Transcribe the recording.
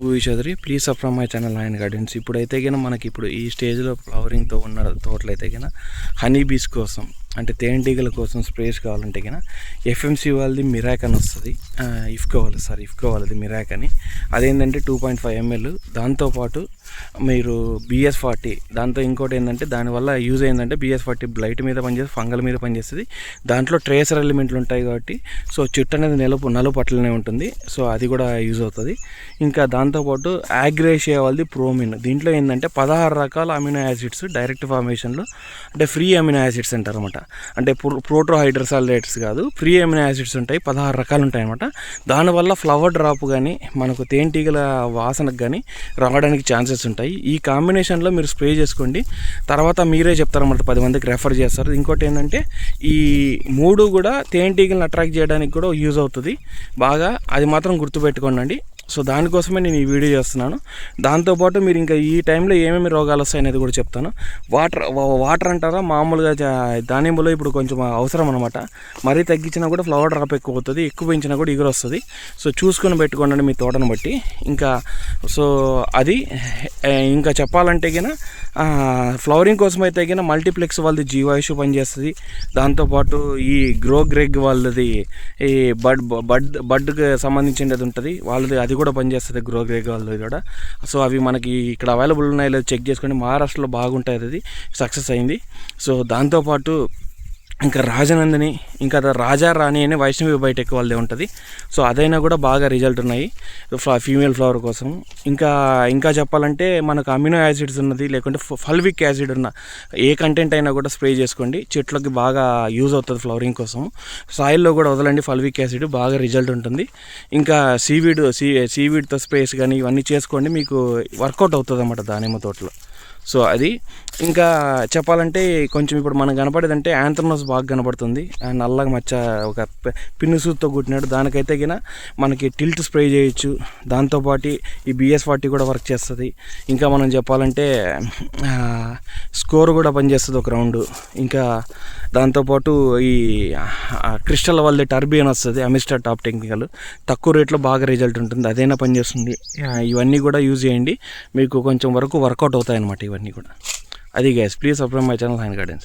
Bhuvi Chowdary please subscribe my channel ఆయన gardens ఇప్పుడైతే కనుక మనకి ఇప్పుడు ఈ స్టేజ్లో ఫ్లవరింగ్తో ఉన్న తోటలు అయితే గిన హనీ బీస్ కోసం అంటే తేనెటీగల కోసం స్ప్రేస్ కావాలంటే గిన ఎఫ్ఎంసి వాళ్ళది మిరాక్ అని వస్తుంది. ఇఫ్కో వాళ్ళది సారీ ఇఫ్కో వాళ్ళది మిరాక్ అని. అదేంటంటే టూ పాయింట్ ఫైవ్ ఎంఎల్. దాంతోపాటు మీరు బిఎస్ ఫార్టీ దాంతో ఇంకోటి ఏంటంటే దానివల్ల యూజ్ ఏంటంటే బిఎస్ ఫార్టీ బ్లైట్ మీద పనిచేస్తుంది ఫంగల్ మీద పనిచేస్తుంది. దాంట్లో ట్రేసర్ ఎలిమెంట్లు ఉంటాయి కాబట్టి సో చెట్టు అనేది నలుపు నలుపు అట్లనే ఉంటుంది. సో అది కూడా యూజ్ అవుతుంది. ఇంకా దాంతోపాటు యాగ్రేషియా వాళ్ళది ప్రోమిన్. దీంట్లో ఏంటంటే పదహారు రకాల అమినో యాసిడ్స్ డైరెక్ట్ ఫార్మేషన్లో అంటే ఫ్రీ అమినో యాసిడ్స్ అంటారు అనమాట అంటే ప్రోటోహైడ్రసాలేట్స్ కాదు ఫ్రీ ఎమినో యాసిడ్స్ ఉంటాయి పదహారు రకాలు ఉంటాయి అనమాట దానివల్ల ఫ్లవర్ డ్రాప్ కానీ మనకు తేనెటీగల వాసనకు కానీ రావడానికి ఛాన్సెస్ ఉంటాయి. ఈ కాంబినేషన్లో మీరు స్ప్రే చేసుకోండి. తర్వాత మీరే చెప్తారన్నమాట పది మందికి రెఫర్ చేస్తారు. ఇంకోటి ఏంటంటే ఈ మూడు కూడా తేనెటీగలను అట్రాక్ట్ చేయడానికి కూడా యూజ్ అవుతుంది. బాగా అది మాత్రం గుర్తుపెట్టుకోండి సో దానికోసమే నేను ఈ వీడియో చేస్తున్నాను. దాంతోపాటు మీరు ఇంకా ఈ టైంలో ఏమేమి రోగాలు వస్తాయి అనేది కూడా చెప్తాను. వాటర్ వాటర్ అంటారా? మామూలుగా దానిమ్మలో ఇప్పుడు కొంచెం అవసరం అనమాట మరీ తగ్గించినా కూడా ఫ్లవర్ డ్రాప్ ఎక్కువ అవుతుంది. ఎక్కువ పెంచినా కూడా ఎగురు వస్తుంది. సో చూసుకొని పెట్టుకోండి మీ తోటను బట్టి. ఇంకా సో అది ఇంకా చెప్పాలంటే గిన ఫ్లవరింగ్ కోసం అయితే గిన మల్టీప్లెక్స్ వాళ్ళది జీవాయుషు పనిచేస్తుంది. దాంతోపాటు ఈ గ్రో గ్రెగ్ వాళ్ళది ఈ బడ్ బడ్ బడ్కి సంబంధించినది ఉంటుంది. వాళ్ళది అది కూడా పనిచేస్తుంది గ్రో గ్రేగాల్లో కూడా. సో అవి మనకి ఇక్కడ అవైలబుల్ ఉన్నాయో లేదో చెక్ చేసుకోండి మహారాష్ట్రలో బాగుంటుంది అది సక్సెస్ అయింది. సో దాంతోపాటు ఇంకా రాజనందిని ఇంకా అది రాజా రాణి అనే వైష్ణవి బయటెక్ వాళ్ళదే ఉంటుంది. సో అదైనా కూడా బాగా రిజల్ట్ ఉన్నాయి. ఫ్ల- ఫీమేల్ ఫ్లవర్ కోసం. ఇంకా ఇంకా చెప్పాలంటే మనకు అమినో యాసిడ్స్ ఉన్నది లేకుంటే ఫ- ఫల్విక్ యాసిడ్ ఉన్న ఏ కంటెంట్ అయినా కూడా స్ప్రే చేసుకోండి. చెట్లకి బాగా యూజ్ అవుతుంది ఫ్లవరింగ్ కోసం. సాయిల్లో కూడా వదలండి ఫల్విక్ యాసిడ్ బాగా రిజల్ట్ ఉంటుంది. ఇంకా సీవీడ్ సీ సీవీడ్తో స్ప్రేస్ కానీ ఇవన్నీ చేసుకోండి మీకు వర్కౌట్ అవుతుంది అన్నమాట దానిమ్మ తోటలో. సో అది. ఇంకా చెప్పాలంటే కొంచెం ఇప్పుడు మనకు కనపడేదంటే యాంథ్రనోస్ బాగా కనపడుతుంది. ఆ నల్లగా మచ్చ ఒక పె- పిన్ను సూత్తో కుట్టినాడు. దానికైతే గిన మనకి టిల్ట్ స్ప్రే చేయొచ్చు. దాంతోపాటు ఈ బిఎస్ ఫార్టీ కూడా వర్క్ చేస్తుంది. ఇంకా మనం చెప్పాలంటే స్కోర్ కూడా పనిచేస్తుంది ఒక రౌండ్. ఇంకా దాంతోపాటు ఈ క్రిస్టల్ వల్ల టర్బియన్ వస్తుంది అమిస్టర్ టాప్ టెక్నికల్. తక్కువ రేట్లో బాగా రిజల్ట్ ఉంటుంది. అదైనా పనిచేస్తుంది. ఇవన్నీ కూడా యూజ్ చేయండి. మీకు కొంచెం వరకు వర్కౌట్ అవుతాయి అన్నమాట ఇవన్నీ కూడా. అది gas please subscribe my channel hand gardens